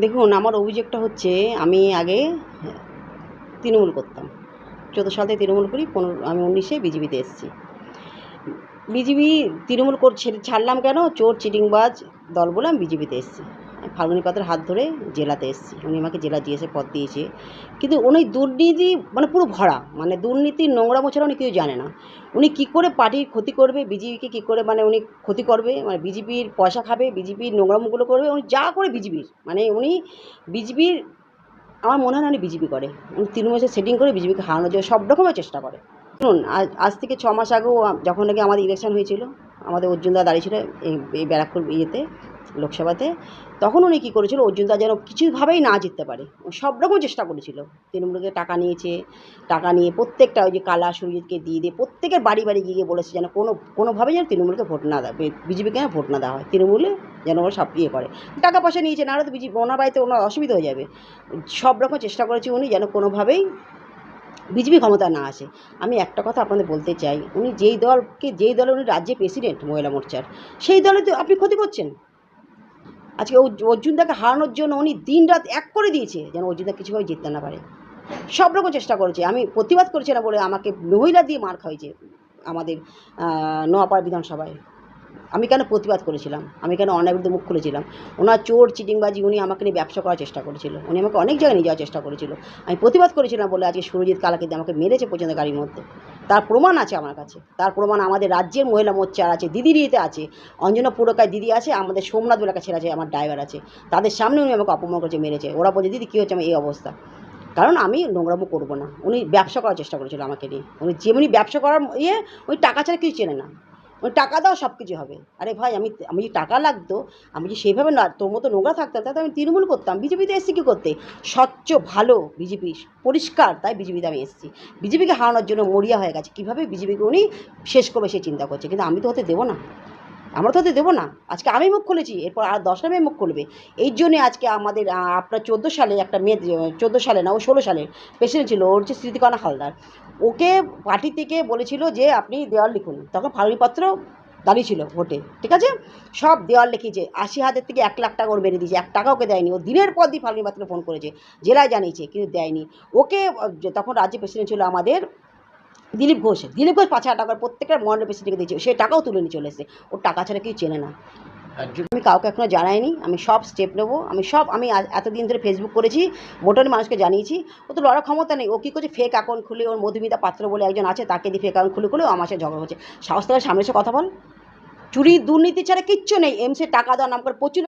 দেখুন, আমার অভিযোগটা হচ্ছে, আমি আগে তৃণমূল করতাম। চোদ্দ সাল তৃণমূল করি, পনেরো, আমি উনিশে বিজেপিতে এসেছি। বিজেপি তৃণমূল করছে, ছাড়লাম কেন? চোর, চিটিংবাজ দল বলে আমি বিজেপিতে এসেছি। ফাল্গুনি পাতের হাত ধরে জেলাতে এসেছি। উনি আমাকে জেলা দিয়েছে পদ দিয়েছে। কিন্তু উনি দুর্নীতি মানে পুরো ভরা। মানে দুর্নীতি নোংরা মোছাড়া উনি কেউ জানে না। উনি কী করে পার্টির ক্ষতি করবে, বিজেপিকে কী করে মানে উনি ক্ষতি করবে মানে বিজেপির পয়সা খাবে, বিজেপির নোংরামোগুলো করবে, উনি যা করে বিজেপির। মানে উনি বিজেপির, আমার মনে হয় না উনি বিজেপি করে। উনি তৃণমূলের সেটিং করে বিজেপিকে হারানোর জন্য সব রকমের চেষ্টা করে। শুনুন, আজ আজ থেকে ছ মাস আগেও যখন নাকি আমাদের ইলেকশন হয়েছিল আমাদের অর্জুনদা দাঁড়িয়েছিল এই এই ব্যারাকপুর ইয়েতে, লোকসভাতে। তখন উনি কী করেছিল অর্জুনদা যেন কিছুভাবেই না জিততে পারে। সব রকম চেষ্টা করেছিল। তৃণমূলকে টাকা নিয়েছে, টাকা নিয়ে প্রত্যেকটা ওই যে কালা সুরজিৎকে দিয়ে দিয়ে প্রত্যেকের বাড়ি বাড়ি গিয়ে বলেছে যেন কোনো, কোনোভাবে যেন তৃণমূলকে ভোট না দেয় বিজেপিকে যেন ভোট না দেওয়া হয়। তৃণমূলে যেন ওরা সব ইয়ে করে। টাকা পয়সা নিয়েছে না হলে তো বিজেপি ওনার বাড়িতে ওনার অসুবিধা হয়ে যাবে। সব রকম চেষ্টা করেছে উনি যেন কোনোভাবেই বিজেপি ক্ষমতা না আসে। আমি একটা কথা আপনাদের বলতে চাই, উনি যেই দলকে, যেই দলে উনি রাজ্যে প্রেসিডেন্ট মহিলা মোর্চার, সেই দলে তো আপনি ক্ষতি করছেন। আজকে অর্জু- অর্জুনদাকে হারানোর জন্য উনি দিন রাত এক করে দিয়েছে, যেন অর্জুনদা কিছুভাবে জিততে না পারে। সব রকম চেষ্টা করেছে। আমি প্রতিবাদ করছি না বলে আমাকে মহিলা দিয়ে মার খাইছে আমাদের নোয়াপাড়া বিধানসভায়। আমি কেন প্রতিবাদ করেছিলাম? আমি কেন অন্যায় বিরুদ্ধে মুখ খুলেছিলাম? ওনার চোর, চিটিংবাজি, উনি আমাকে নিয়ে ব্যবসা করার চেষ্টা করেছিল। উনি আমাকে অনেক জায়গায় নিয়ে যাওয়ার চেষ্টা করেছিল। আমি প্রতিবাদ করেছিলাম বলে আজকে সুরজিৎ কালাকে দিয়ে আমাকে মেরেছে পর্যন্ত গাড়ির মধ্যে। তার প্রমাণ আছে আমার কাছে। তার প্রমাণ আমাদের রাজ্যের মহিলা মোর্চার আছে দিদিরিতে আছে। অঞ্জনা পুরকায় দিদি আছে, আমাদের সোমনাথ বেলাকা ছেলে আছে, আমার ড্রাইভার আছে। তাদের সামনে উনি আমাকে অপমান করেছে, মেরেছে। ওরা বলছে, দিদি, কী হচ্ছে? আমার এই অবস্থা। কারণ আমি নোংরামো করব না। উনি ব্যবসা করার চেষ্টা করেছিল আমাকে নিয়ে। উনি যেমনি ব্যবসা করার ইয়ে ওই টাকা ছাড়া কিছু চেনে না। টাকা দাও সব কিছু হবে। আরে ভাই, আমি আমি যদি টাকা লাগতো, আমি যদি সেইভাবে না, তোর মতো নোংরা থাকতাম, তাতে আমি তৃণমূল করতাম। বিজেপিতে এসছি কী করতে? স্বচ্ছ, ভালো বিজেপি, পরিষ্কার, তাই বিজেপিতে আমি এসেছি। বিজেপিকে হারানোর জন্য মরিয়া হয়ে গেছে। কীভাবে বিজেপিকে উনি শেষ করবে সে চিন্তা করছে। কিন্তু আমি তো হতে দেবো না। আমরা তো দেবো না। আজকে আমি মুখ খুলেছি, এরপর আর দশটা মেয়ে মুখ খুলবে। এই জন্যে আজকে আমাদের আপনার চোদ্দ সালে একটা মেয়ে চোদ্দ সালে না, ও ষোলো সালে প্রেসিডেন্ট ছিল, ওর হচ্ছে স্মৃতিকণা হালদার। ওকে পার্টি থেকে বলেছিল যে, আপনি দেওয়াল লিখুন। তখন ফালুনিপত্র দাঁড়িয়েছিল ভোটে, ঠিক আছে? সব দেওয়াল লিখিয়েছে আশি হাজার থেকে এক লাখ টাকা ওর মেরে দিয়েছে, এক টাকা ওকে দেয়নি। ও দিনের পর দিন ফাল্গুনি ফোন করেছে, জেলায় জানিয়েছে, কিন্তু দেয়নি। ওকে তখন রাজ্যে প্রেসিডেন্ট ছিল আমাদের দিলীপ ঘোষ দিলীপ ঘোষ পাঁচ হাজার টাকার প্রত্যেকটা মন্ডল প্রেসিডেন্টকে দিয়েছে। সে টাকাও তুলে নিয়ে চলে এসেছে। ওর টাকা ছাড়া কেউ চেনে না। আমি কাউকে এখনও জানাইনি। আমি সব স্টেপ নেব। আমি সব আমি এতদিন ধরে ফেসবুক করেছি মোটামুটি মানুষকে জানিয়েছি। ও তো লড়ার ক্ষমতা নেই। ও কী করছে? ফেক অ্যাকাউন্ট খুলে ওর মধুমিতা পাত্র বলে একজন আছে তাকে দিয়ে ফেক অ্যাকাউন্ট খুলে খুলে আমার সাথে ঝগড়া হচ্ছে সাহস তাহলে সামনে এসে কথা বল। চুরি দুর্নীতি ছাড়া কিচ্ছু নেই। এমসে টাকা দেওয়ার নাম করে প্রচুর